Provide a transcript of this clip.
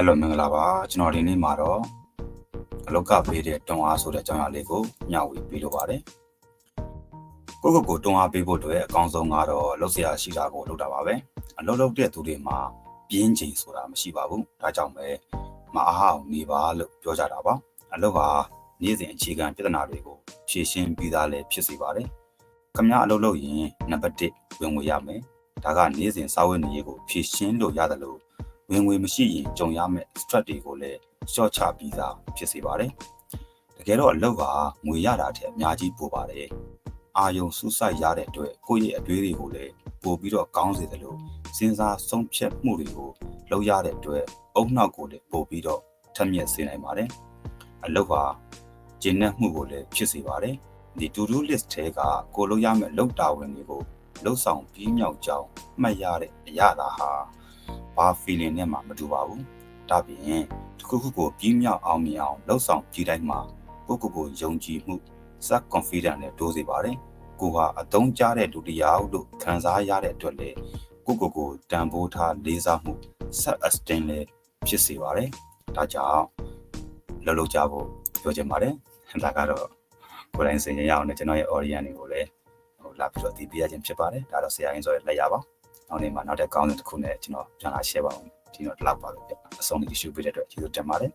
အဲ့လိုမင်္ဂလာပါကျွန်တော်ဒီနေ့မှာတော့အလောက်ကပေးတဲ့တွန်းအားဆိုတဲ့အကြောင်းအရာလေးကိုမျှဝေပေးလိုပါတယ်ကိုယ့်ကိုယ်ကိုတွန်းအားပေးဖို့အတွက်အကောင်းဆုံးကတော့လှုပ်ရှားရှိတာကိုလုပ်တာပါပဲအလုပ်လုပ်တဲ့သူတွေမှာပြင်းချိန်ဆိုတာမရှိပါဘူးဒါကြောင့်ပဲမအားအောင်နေပါလို့ပြောကြတာပါအလုပ်ဟာနေ့စဉ်အခြေခံပြဿနာတွေကိုဖြေရှင်းပြီးသားလည်းဖြစ်စေပါတယ်ခမရအလုပ်လုပ်ရင်နံပါတ်1ဝင်ငွေရမယ်ဒါကနေ့စဉ်စာဝတ်နေရေးကိုဖြေရှင်းလို့ရတယ်လို့ ဝင်ငွေမရှိရင်ကြုံရမယ့် stress တွေကိုလည်းရှော့ချပြီးသားဖြစ်စေပါတယ်။တကယ်တော့အလုပ်ကငွေရတာထက်အများကြီးပိုပါတယ်။အာယုံစူးစိုက်ရတဲ့အတွက်ကိုယ့်ရဲ့အတွေးတွေကိုလည်းပို့ပြီးတော့ကောင်းစေတယ်လို့စဉ်းစားဆုံးဖြတ်မှုတွေကိုလုပ်ရတဲ့အတွက်အုံနောက်ကိုလည်းပို့ပြီးတော့ထက်မြက်စေနိုင်ပါတယ်။အလုပ်ကကျင့်တဲ့မှုကိုလည်းဖြစ်စေပါတယ်။ဒီ to do list ထဲကကိုလုပ်ရမယ့်လုပ်တာဝန်တွေကိုလှုပ်ဆောင်ပြီးမြောက်ကြောင်းမှတ်ရတဲ့အရာသာဟာ ဘာ feeling နဲ့မှမတူပါဘူး။ဒါပြင်တစ်ခုခုကိုပြီးမြောက်အောင်မြင်အောင်လှုပ်ဆောင်ကြည့်တိုင်းမှာကိုယ့်ကိုယ်ကိုယုံကြည်မှု self confidence နဲ့တိုးစေပါတယ်။ကိုယ်ဟာအသုံးကျတဲ့လူတစ်ယောက်လို့ခံစားရတဲ့အတွက်လေကိုယ့်ကိုယ်ကိုတန်ဖိုးထားလေးစားမှု self esteem လည်းဖြစ်စေပါတယ်။ဒါကြောင့်လှုပ်လှုပ်ကြဖို့ပြောချင်ပါတယ်။ဒါကတော့ကိုယ်တိုင်စင်ရအောင်နဲ့ကျွန်တော်ရဲ့ audience တွေကိုလည်းဟိုလာပြီးတော့တည်ပြရခြင်းဖြစ်ပါတယ်။ဒါတော့ဆရာရင်းဆိုရလက်ရပါ နောက်နေ့မှာနောက်တဲ့ကောင်းတဲ့တစ်ခုနဲ့ကျွန်တော်ပြန်လာ share ပါအောင်ဒီတော့ဒီလောက်ပါပဲဗျအဆုံးလေး issue ပေးတဲ့အတွက်ကျေးဇူးတင်ပါတယ်